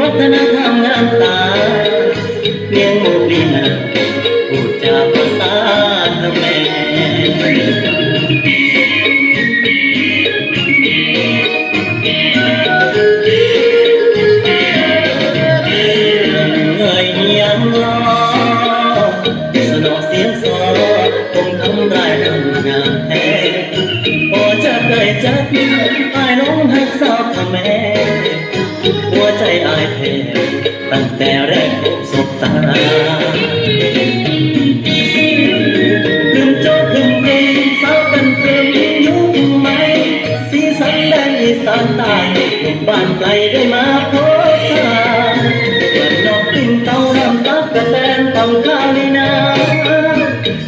วัฒนธรรมงามตาเพียงโมลีนาพูดจาภาษาทะเลเสียงสอคงทำได้ทำงานแท้ ตั้งแต่แรกสบตาลืมโจทย์ลืมเพลงสาวกันเพลงยุ่งไหมสีสันแดนอีสานใต้บ้านไกลได้มาพบตาเปิดดอกติ้งเตาน้ำตักกระแตนตำข้าวลีนา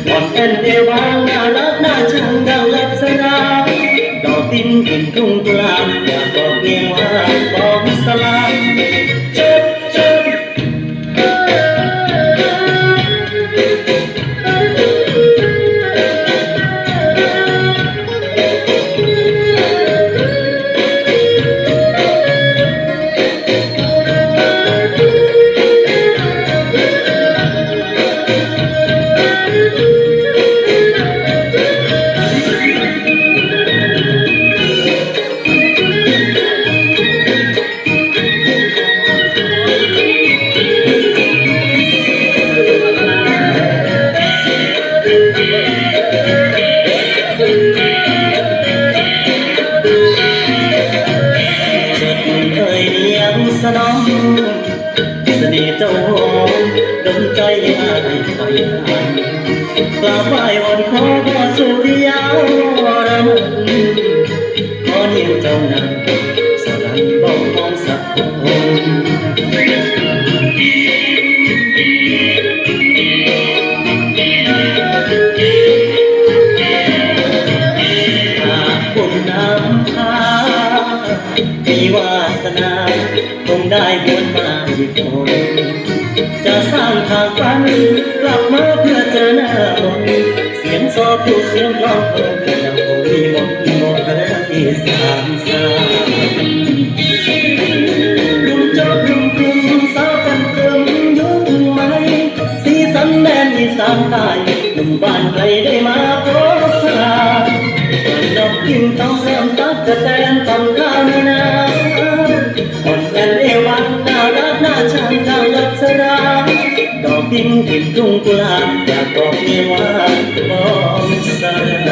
อ่อนแอนเดวางน่ารักน่าชังดังลักษณะดอกติ้งขึ้นทุ่งกลาบอยากบอกเพียงว่า สนองเสน่ห์เจ้าหอมดนใจอายไปทานกราบไหว้วอนขอพระสุริยาวรมันขอเนียงเจ้านั้น กคนจะสร้างทางฝันกลับมาเพื่อเจอหน้ามนเสียงซอผู้เสียงร้องเพลงยังคงมีมนต์มนต์ที่สามสาลุมจอบลุมกลุ่มสาวกันเติมยุคไหมสีสันแดนอีสานใต้หนุ่มบ้านใครได้มาพบสาดอกกิ่งต้องเริ่มตักกระแตนต ทุ่งกลางอยากบอกเมียว่าต้องสลาย